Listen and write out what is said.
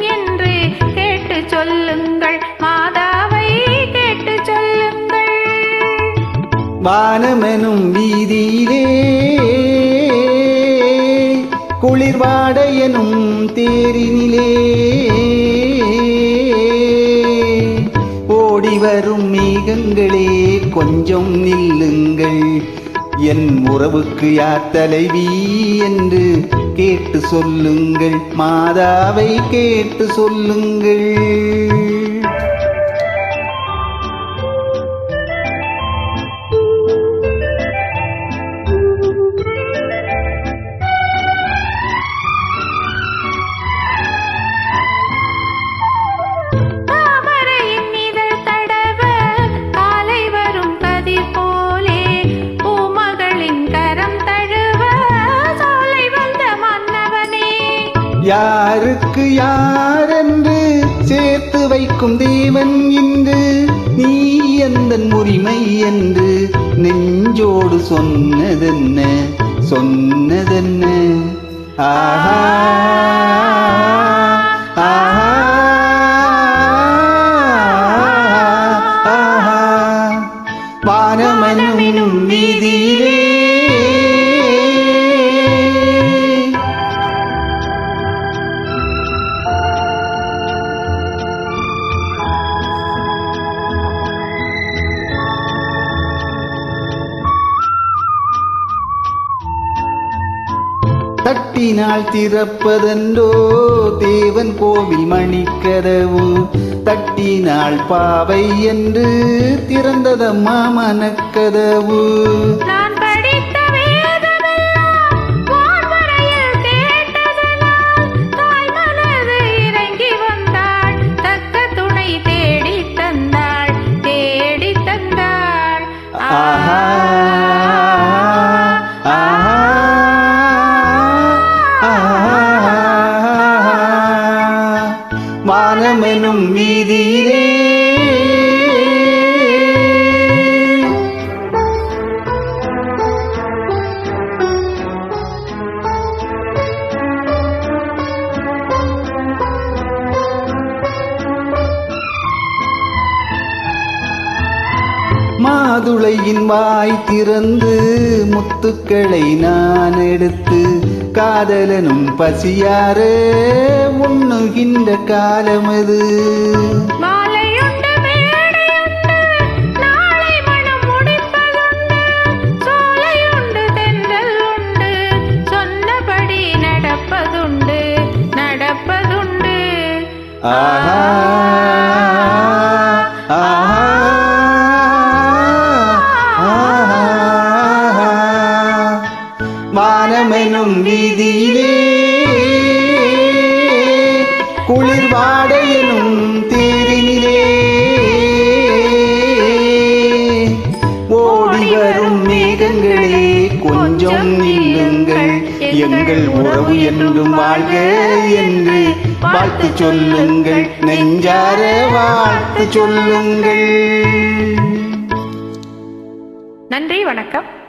என்று கேட்டு சொல்லுங்கள். மாதாவை கேட்டு சொல்லுங்கள். வானமெனும் வீதியிலே குளிர்வாட எனும் தேரினிலே ஓடி வரும் மேகங்களே கொஞ்சம் நில்லுங்கள். என் உறவுக்கு யார் தலைவி என்று கேட்டு சொல்லுங்கள். மாதாவை கேட்டு சொல்லுங்கள். யாருக்கு யாரென்று சேர்த்து வைக்கும் தேவன் இன்று? நீ எந்த உரிமை என்று நெஞ்சோடு சொன்னதென்ன? சொன்னதென்ன? ஆஹா ஆஹா ஆஹா. வானமனும் வீதியிலே தட்டினால் திறப்பதென்றோ? தேவன் கோவில் மணிக்கதவு. தட்டினால் பாவை என்று திறந்ததம்மா மனக்கதவு. ராமனும் வீதியிலே. மாதுளையின் வாய் திறந்து முத்துக்களை நான் எடுத்து காதலனும் பசியாரே. உண்ணுகின்ற காலமது. ஆஹா வானமெனும் வீதியிலே குளிர்வாடையனும் தேரினிலே. ஓடி வரும் மேகங்களே கொஞ்சம் நில்லுங்கள். எங்கள் உறவு என்றும் வாழ்க என்று வாழ்த்து சொல்லுங்கள். நெஞ்சார வாழ்த்து சொல்லுங்கள். நன்றி வணக்கம்.